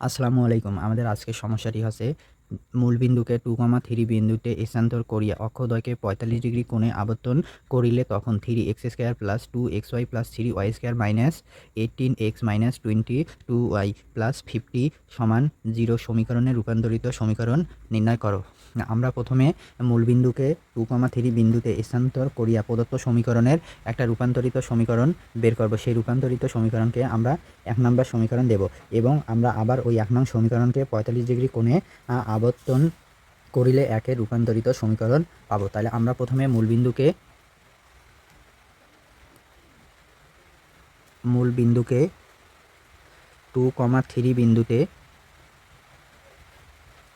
আসসালামু আলাইকুম। আমাদের আজকের সমস্যাটি হচ্ছে মূল বিন্দুকে টু কমা থ্রি বিন্দুতে স্থানান্তর করিয়া অক্ষদয়কে পঁয়তাল্লিশ ডিগ্রি কোণে আবর্তন করিলে তখন three x square plus two x y plus three y square minus eighteen x minus twenty two y plus fifty সমান জিরো সমীকরণে রূপান্তরিত সমীকরণ নির্ণয় করো। আমরা প্রথমে মূল বিন্দুকে টু কমা থ্রি বিন্দুতে স্থানান্তর করিয়া প্রদত্ত সমীকরণের একটা রূপান্তরিত সমীকরণ বের করব। সেই রূপান্তরিত সমীকরণকে আমরা এক নম্বর সমীকরণ দেব এবং আমরা আবার ওই এক নং সমীকরণকে পঁয়তাল্লিশ ডিগ্রি কোণে আবর্তন করিলে একে রূপান্তরিত সমীকরণ পাবো। তাহলে আমরা প্রথমে মূল বিন্দুকে মূল বিন্দুকে টু কমা থ্রি বিন্দুতে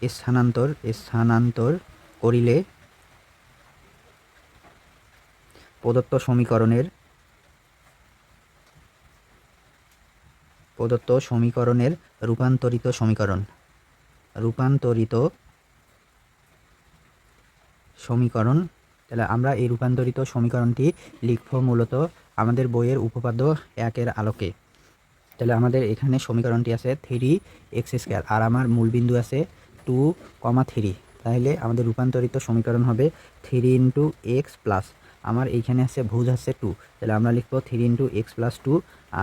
স্থানান্তর স্থানান্তর করিলে প্রদত্ত সমীকরণের প্রদত্ত সমীকরণের রূপান্তরিত সমীকরণ। রূপান্তরিত সমীকরণ, তাহলে আমরা এই রূপান্তরিত সমীকরণটি লিখব মূলত আমাদের বইয়ের উপপাদ্য একের আলোকে। তাহলে আমাদের এখানে সমীকরণটি আছে থ্রি এক্স স্কোয়ার আর আমার মূলবিন্দু আছে টু কমা থ্রি তাহলে আমাদের রূপান্তরিত সমীকরণ হবে থ্রি ইন্টু এক্স প্লাস আমার এইখানে আছে, ভুজ আছে টু তাহলে আমরা লিখব three into x plus two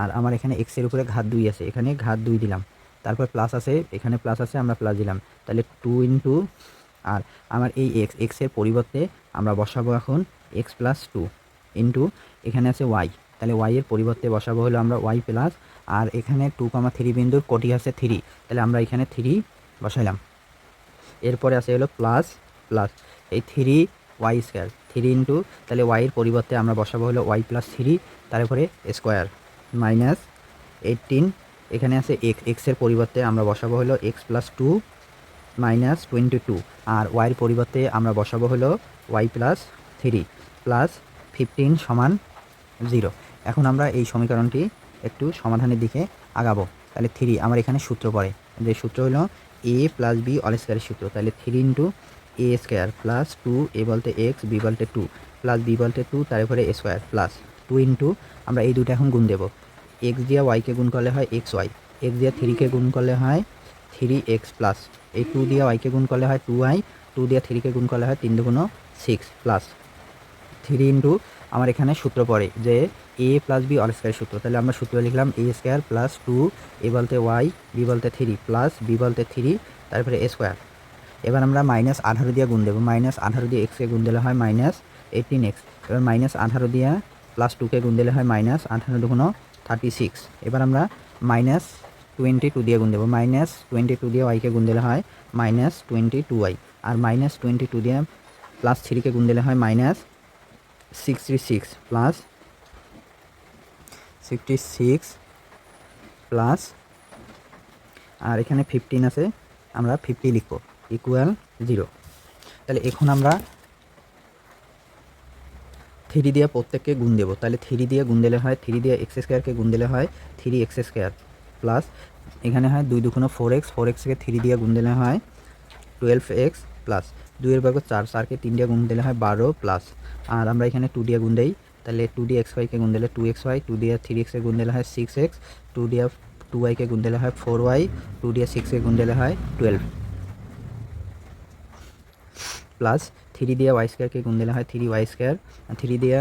আর আমার এখানে এক্সের উপরে ঘাত দুই আছে, এখানে ঘাত দুই দিলাম। তারপর প্লাস আছে, এখানে প্লাস আছে, আমরা প্লাস দিলাম। তাহলে টু ইন্টু আর আমার এই এক্স এক্সের পরিবর্তে আমরা বসাবো এখন এক্স প্লাস টু ইন্টু এখানে আছে ওয়াই তাহলে ওয়াই এর পরিবর্তে বসাবো হলো আমরা ওয়াই প্লাস আর এখানে টু কমা থ্রি বিন্দুর কোটি আছে থ্রি তাহলে আমরা এখানে থ্রি বসাইলাম। এরপরে আছে হলো প্লাস প্লাস এই three y square three into তাহলে ওয়াইয়ের পরিবর্তে আমরা বসাবো হলো ওয়াই প্লাস থ্রি তারপরে স্কোয়ার মাইনাস এইটিন এখানে আছে এক্স এক্সের পরিবর্তে আমরা বসাবো হলো x plus two minus twenty two আর ওয়াইয়ের পরিবর্তে আমরা বসাবো হলো y plus three plus fifteen সমান জিরো এখন আমরা এই সমীকরণটি একটু সমাধানের দিকে আগাবো। তাহলে থ্রি আমার এখানে সূত্র পড়ে। যে সূত্র হলো এ প্লাস বি অল স্কোয়ারের সূত্র। তাহলে three into a square plus two a বলতে এক্স বি বলতে টু প্লাস বি বলতে টু তারপরে a square plus two into আমরা এই দুটো এখন গুণ দেবো। এক্স দিয়ে ওয়াইকে গুণ করলে হয় এক্স ওয়াই এক্স দিয়ে থ্রিকে গুণ করলে হয় থ্রি এক্স প্লাস এই টু দিয়ে ওয়াইকে গুণ করলে হয় টু ওয়াই টু দিয়ে থ্রিকে গুণ করলে হয় তিন দুগুণ সিক্স প্লাস থ্রি ইন্টু আমার এখানে সূত্র পড়ে যে a plus b all square সূত্র। তাহলে আমরা সূত্র লিখলাম a square plus two a বলতে ওয়াই বি বলতে থ্রি প্লাস বি বলতে থ্রি তারপরে এ স্কোয়ার এবার আমরা মাইনাস আঠারো দিয়ে গুণ দেবো। মাইনাস আঠারো দিয়ে এক্সকে গুণ দিলে হয় মাইনাস এইটিন এক্স এবার মাইনাস আঠারো দিয়ে প্লাস টুকে গুণ দিলে হয় মাইনাস আঠারো দুগুণ থার্টি সিক্স এবার আমরা মাইনাস টোয়েন্টি টু দিয়ে গুণ দেবো। মাইনাস টোয়েন্টি টু দিয়ে ওয়াইকে গুণ দিলে হয় মাইনাস টোয়েন্টি টু ওয়াই আর মাইনাস টোয়েন্টি টু দিয়ে প্লাস থ্রিকে গুণ দিলে হয় minus sixty six plus sixty six plus আর এখানে ফিফটিন আছে, আমরা ফিফটি লিখব ইকুয়াল জিরো তাহলে এখন আমরা থ্রি দিয়ে প্রত্যেককে গুণ দেবো। তাহলে থ্রি দিয়ে গুণ দিলে হয় থ্রি দিয়ে এক্স স্কোয়ারকে গুণ দিলে হয় থ্রি এক্স স্কোয়ার প্লাস এখানে হয় দুই দুগুণ ফোর এক্স ফোর এক্সকে থ্রি দিয়ে গুণ দিলে হয় টুয়েলভ এক্স প্লাস দুইয়ের বর্গ চার, চারকে তিন দিয়ে গুণ দিলে হয় বারো প্লাস আর আমরা এখানে টু দিয়ে গুণ দেই, তাহলে টু ডি এক্স ওয়াইকে গুণ দিলে টু এক্স ওয়াই টু দিয়ে থ্রি এক্সকে গুণ দিলে হয় সিক্স এক্স টু দিয়ে টু ওয়াইকে গুণ দিলে হয় ফোর ওয়াই টু দিয়ে সিক্সকে গুণ দিলে হয় টুয়েলভ প্লাস থ্রি দিয়ে ওয়াই স্কোয়ারকে গুণ দিলে হয় থ্রি ওয়াই স্কোয়ার থ্রি দিয়ে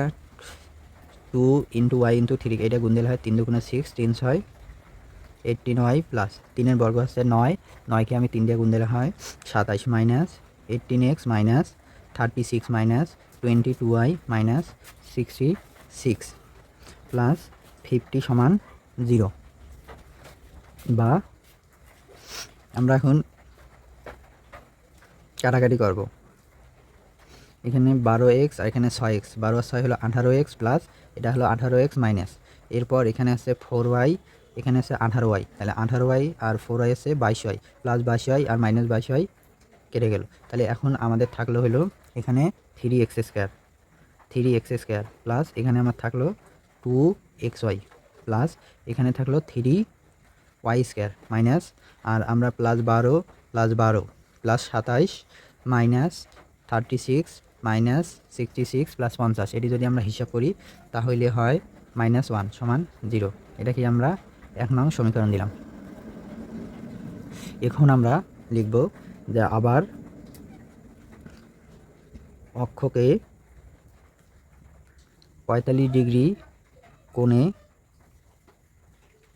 two into y into three এটা গুণ দিলে হয় তিন দুগুণে সিক্স তিন ছয় এইটিন ওয়াই প্লাস তিনের বর্গ হচ্ছে নয়, নয়কে আমি তিন দিয়ে গুণ দিলে হয় সাতাইশ minus eighteen x minus thirty six minus twenty two y minus sixty six plus fifty সমান জিরো বা আমরা এখন কাটাকাটি করব। এখানে বারো এক্স আর এখানে ছয় এক্স বারো ছয় হলো আঠারো এক্স প্লাস এটা হলো আঠারো এক্স মাইনাস এরপর এখানে আছে ফোর ওয়াই এখানে আছে আঠারো ওয়াই তাহলে আঠারো ওয়াই আর ফোর ওয়াই আছে বাইশ ওয়াই প্লাস বাইশ ওয়াই আর মাইনাস বাইশ ওয়াই কেটে গেল। তাহলে এখন আমাদের থাকল হলো এখানে three x square three x square plus এখানে আমার থাকল টু এক্স ওয়াই প্লাস এখানে থাকল থ্রি ওয়াই স্কোয়ার মাইনাস আর আমরা প্লাস বারো প্লাস বারো প্লাস সাতাইশ minus thirty six minus sixty six plus পঞ্চাশ। এটি যদি আমরা হিসাব করি, তাহলে হয় মাইনাস ওয়ান সমান জিরো এটা কি আমরা এক নং সমীকরণ দিলাম। এখন আমরা লিখব যে আবার অক্ষকে পঁয়তাল্লিশ ডিগ্রি কোণে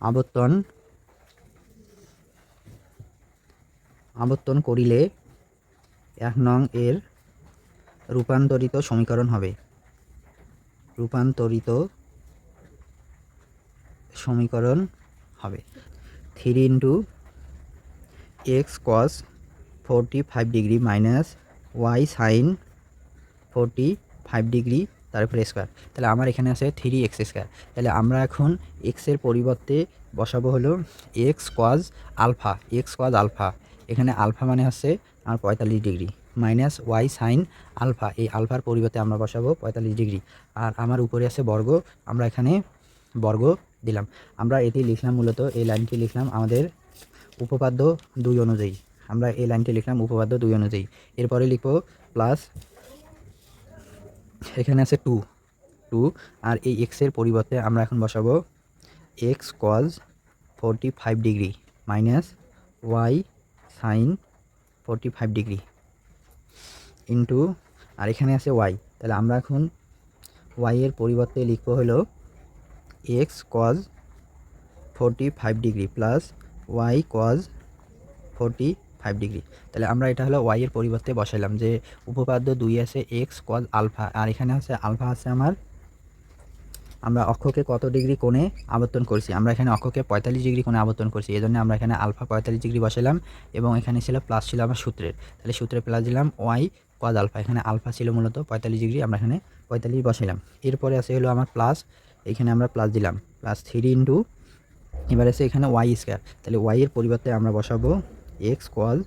আবর্তন আবর্তন করিলে এক নং এর রূপান্তরিত সমীকরণ হবে। রূপান্তরিত সমীকরণ হবে। Three into x cos forty five degree minus y sine forty five degree তারপরে স্কোয়ার তাহলে আমার এখানে আছে থ্রি এক্স স্কোয়ার তাহলে আমরা এখন এক্সের পরিবর্তে বসাবো হলো x cos alpha x cos alpha এখানে আলফা মানে হচ্ছে আমার পঁয়তাল্লিশ degree minus y sine alpha এই আলফার পরিবর্তে আমরা বসাবো পঁয়তাল্লিশ ডিগ্রি আর আমার উপরে আছে বর্গ, আমরা এখানে বর্গ দিলাম। আমরা এটি লিখলাম মূলত, এই লাইনটি লিখলাম আমাদের উপপাদ্য দুই অনুযায়ী। আমরা এই লাইনটি লিখলাম উপপাদ্য দুই অনুযায়ী। এরপরে লিখব প্লাস এখানে আছে টু টু আর এই এক্সের পরিবর্তে আমরা এখন বসাবো x cos forty five degree minus y sine forty five degree into আর এখানে আছে ওয়াই তাহলে আমরা এখন ওয়াইয়ের পরিবর্তে লিখব হলো x cos forty five degree plus y cos forty five degree তাহলে আমরা এটা হলো ওয়াই এর পরিবর্তে বসাইলাম যে উপপাদ্য দুই আছে এক্স কজ আলফা আর এখানে আছে আলফা আছে আমার, আমরা অক্ষকে কত ডিগ্রি কোণে আবর্তন করছি? আমরা এখানে অক্ষকে পঁয়তাল্লিশ ডিগ্রি কোণে আবর্তন করছি এই জন্য আমরা এখানে আলফা পঁয়তাল্লিশ ডিগ্রি বসালাম এবং এখানে ছিল প্লাস ছিল আমার সূত্রের। তাহলে সূত্রে প্লাস দিলাম ওয়াই কজ আলফা এখানে আলফা ছিল মূলত পঁয়তাল্লিশ ডিগ্রি আমরা এখানে পঁয়তাল্লিশ বসাইলাম। এরপরে আছে হলো আমার প্লাস এখানে আমরা প্লাস দিলাম প্লাস থ্রি ইন্টু এবার আছে এখানে ওয়াই স্কোয়ার তাহলে ওয়াইয়ের পরিবর্তে আমরা বসাবো x cos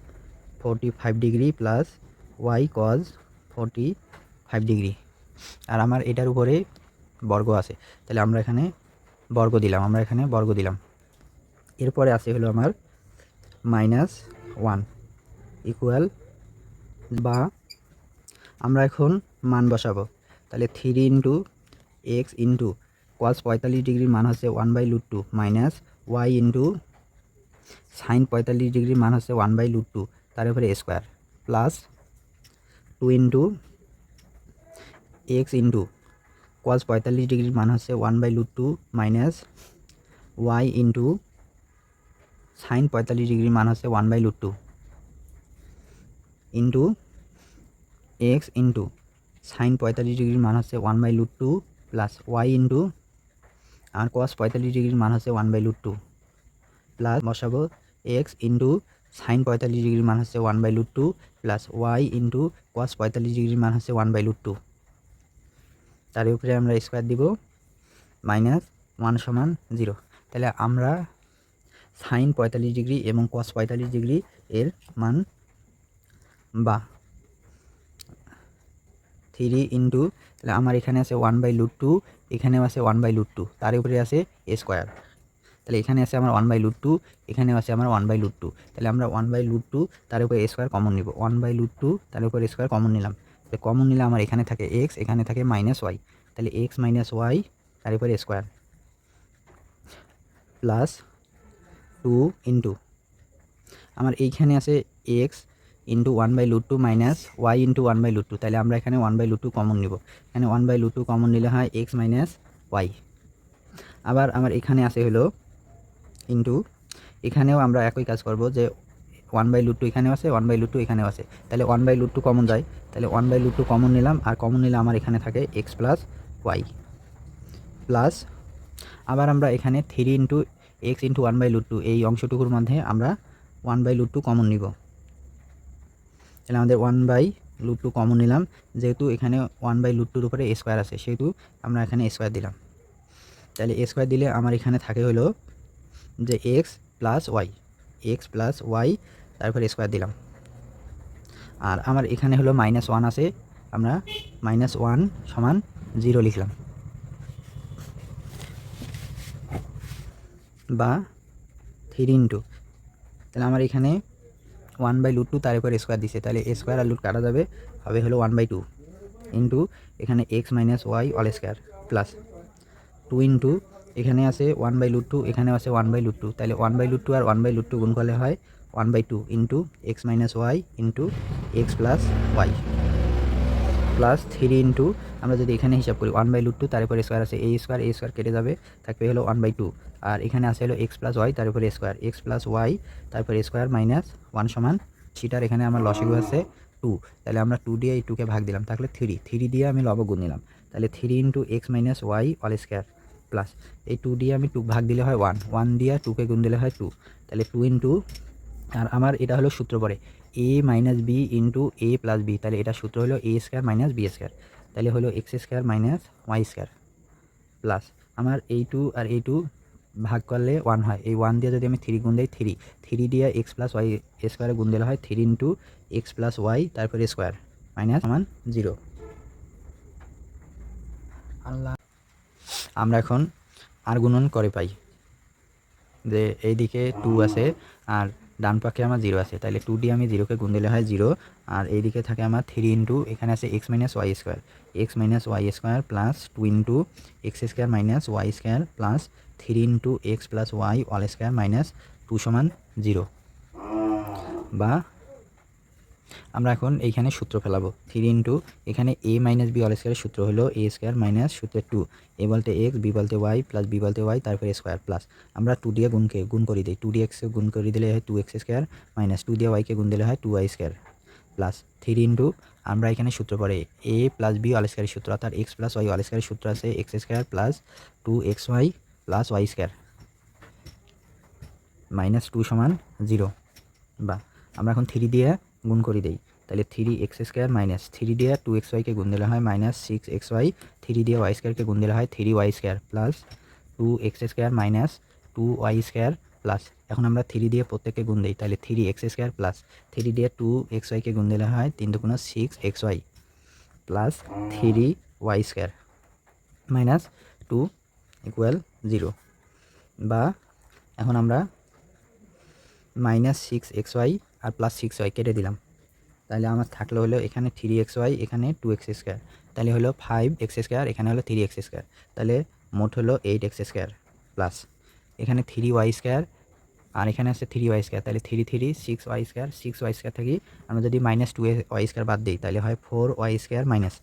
forty five degree plus y cos forty five degree আর আমার এটার উপরে বর্গ আছে। তাহলে আমরা এখানে বর্গ দিলাম, আমরা এখানে বর্গ দিলাম। এরপরে আছে হলো আমার মাইনাস ওয়ান ইকুয়াল বা আমরা এখন মান বসাবো। তাহলে three into x into cos পঁয়তাল্লিশ ডিগ্রির মান হচ্ছে one by root two minus y into sine পঁয়তাল্লিশ ডিগ্রির মান হচ্ছে ওয়ান বাই লুট টু তার উপরে square plus two into x into cos পঁয়তাল্লিশ ডিগ্রির মান হচ্ছে one by root two minus y into sine পঁয়তাল্লিশ ডিগ্রির মান হচ্ছে one by root two into x into sine পঁয়তাল্লিশ ডিগ্রির মান হচ্ছে one by root two plus y into R cos পঁয়তাল্লিশ ডিগ্রির মান হচ্ছে one by root two plus বসাবো এক্স ইন্টু সাইন পঁয়তাল্লিশ ডিগ্রির মান হচ্ছে one by root two plus y into cos পঁয়তাল্লিশ ডিগ্রির মান হচ্ছে ওয়ান বাই লুট টু। তার উপরে আমরা স্কোয়ার দিব মাইনাস ওয়ান সমান জিরো। তাহলে আমরা সাইন পঁয়তাল্লিশ ডিগ্রি এবং কস পঁয়তাল্লিশ ডিগ্রি এর মান বা থ্রি ইন্টু, তাহলে আমার এখানে আছে ওয়ান বাই লুট টু, এখানেও আছে ওয়ান বাই লুট টু, তার উপরে আছে স্কোয়ার। তাহলে এখানে আছে আমার ওয়ান বাই লুট টু এখানেও আছে আমার ওয়ান বাই লুট টু তাহলে আমরা ওয়ান বাই লুট টু তার উপর স্কোয়ার কমন নিব। ওয়ান বাই লুট টু তার উপর স্কোয়ার কমন নিলাম। তো কমন নিলে আমার এখানে থাকে এক্স এখানে থাকে মাইনাস ওয়াই তাহলে এক্স মাইনাস ওয়াই তার উপরে স্কোয়ার প্লাস টু ইন্টু আমার এইখানে আছে x into one by root two minus y into one by root two তাহলে আমরা এখানে one by root two common নিব। এখানে one by root two common নিলে হয় এক্স মাইনাস ওয়াই আবার আমার এখানে আছে হলো ইন্টু এখানেও আমরা একই কাজ করব যে ওয়ান বাই লুট টু এখানেও আছে ওয়ান বাই লুট টু এখানেও আছে। তাহলে one by root two common যায়। তাহলে one by root two common নিলাম, আর কমন নিলে আমার এখানে থাকে এক্স প্লাস ওয়াই প্লাস আবার আমরা এখানে three into x into one by root two এই অংশটুকুর মধ্যে আমরা one by root two common নিব। তাহলে আমাদের one by root two common নিলাম, যেহেতু এখানে ওয়ান বাই লুট টুর উপরে স্কোয়ার আছে, সেহেতু আমরা এখানে স্কোয়ার দিলাম। তাহলে স্কোয়ার দিলে আমার এখানে থাকে হলো যে x plus y x plus y তারপর স্কোয়ার দিলাম। আর আমার এখানে হলো মাইনাস ওয়ান আছে, আমরা মাইনাস ওয়ান সমান জিরো লিখলাম। বা থ্রি ইন্টু তাহলে আমার এখানে ওয়ান বাই লুট টু তার উপর স্কোয়ার দিছে, তাহলে স্কোয়ার আর লুট কাটা যাবে, হবে হলো ওয়ান বাই টু ইন্টু এখানে x minus y all square plus two into এখানে আছে ওয়ান বাই লুট টু এখানেও আছে ওয়ান বাই লুট টু তাহলে ওয়ান বাই লুট টু আর ওয়ান বাই লুট টু গুণ করলে হয় one by two into x minus y into x plus y plus three into আমরা যদি এখানে হিসাব করি ওয়ান বাই লুট টু তার উপরে স্কোয়ার আছে এই স্কোয়ার এ স্কোয়ার কেটে যাবে, থাকবে হলো ওয়ান বাই টু আর এখানে আছে হলো এক্স প্লাস ওয়াই তার উপরে স্কোয়ার এক্স প্লাস ওয়াই তারপরে স্কোয়ার মাইনাস ওয়ান সমান সেটার এখানে আমার লসিগু আছে টু তাহলে আমরা টু দিয়ে এই টুকে ভাগ দিলাম, তাহলে থ্রি থ্রি দিয়ে আমি লব গুণ নিলাম। তাহলে three into x minus y all square plus এই টু দিয়ে আমি টু ভাগ দিলে হয় ওয়ান ওয়ান দিয়ে টুকে গুণ দিলে হয় টু তাহলে টু ইন্টু আর আমার এটা হলো সূত্র পড়ে a minus b into a plus b তাহলে এটা সূত্র হলো a square minus b square তাহলে হলো x square minus y square plus আমার এই টু আর এই টু ভাগ করলে ওয়ান হয়, এই ওয়ান দিয়ে যদি আমি থ্রি গুণ দিই থ্রি থ্রি দিয়ে এক্স প্লাস ওয়াই স্কোয়ারে গুণ দিলে হয় three into x plus y তারপরে স্কোয়ার মাইনাস সমান জিরো আল্লাহ। আমরা এখন আর গুণন করে পাই। যে এইদিকে টু আছে আর ডান পাশে আমার জিরো আছে। তাহলে টু ডি আমি জিরোকে গুণ দিলে হয় জিরো আর এইদিকে থাকে আমার থ্রি ইন্টু এখানে আছে x minus y square x minus y square plus two into x square minus y square plus three into x plus y all square minus two সমান জিরো বা আমরা এখন এইখানে সূত্র ফেলাবো। থ্রি ইন্টু এখানে এ minus B all স্কোয়ারের সূত্র হলো এ স্কোয়ার মাইনাস সূত্রের টু এ বলতে এক্স বি বলতে ওয়াই প্লাস বি বলতে ওয়াই তারপরে স্কোয়ার প্লাস আমরা টু দিয়ে গুণকে গুণ করে দিই। টু ডি এক্স গুণ করে দিলে হয় two x square minus two দিয়ে ওয়াইকে গুণ দিলে হয় two y square plus three into আমরা এখানে সূত্র পড়ে এ প্লাস বি অল স্কোয়ারের সূত্র, অর্থাৎ এক্স প্লাস ওয়াই অল স্কোয়ারের সূত্র আছে x square plus two x y plus y square minus two সমান জিরো বা আমরা এখন থ্রি দিয়ে গুণ করে দিই। তাহলে three x square minus three দিয়ে টু এক্স ওয়াইকে গুণ দিলে হয় minus six x y three দিয়ে ওয়াই স্কোয়ারকে গুণ দিলে হয় three y square plus two x square minus two y square plus এখন আমরা থ্রি দিয়ে প্রত্যেককে গুণ দিই তাহলে three x square plus three দিয়ে টু এক্স ওয়াইকে গুণ দিলে হয় তিন দুগুণ six x y plus three y square minus two equal zero বা এখন আমরা মাইনাস সিক্স এক্স ওয়াই আর প্লাস সিক্স ওয়াই কেটে দিলাম। তাহলে আমার থাকল হলো এখানে থ্রি এক্স ওয়াই এখানে টু এক্স স্কোয়ার তাহলে হলো ফাইভ এক্স স্কোয়ার এখানে হলো থ্রি এক্স স্কোয়ার তাহলে মোট হলো এইট এক্স স্কোয়ার প্লাস এখানে থ্রি ওয়াই স্কোয়ার আর এখানে আছে থ্রি ওয়াই স্কোয়ার তাহলে three three six y square six y square থাকি আমরা যদি মাইনাস টু ওয়াই স্কোয়ার বাদ দিই, তাহলে হয় ফোর ওয়াই স্কোয়ার মাইনাস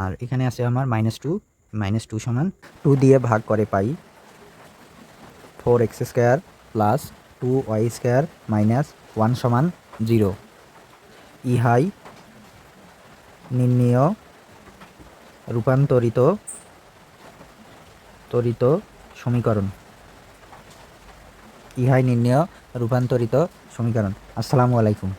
আর এখানে আছে আমার মাইনাস টু মাইনাস টু সমান টু দিয়ে ভাগ করে পাই four x square plus two y square minus one সমান জিরো। ইহাই নির্ণীয় রূপান্তরিত তরিত সমীকরণ। ইহাই নির্ণীয় রূপান্তরিত সমীকরণ। আসসালামু আলাইকুম।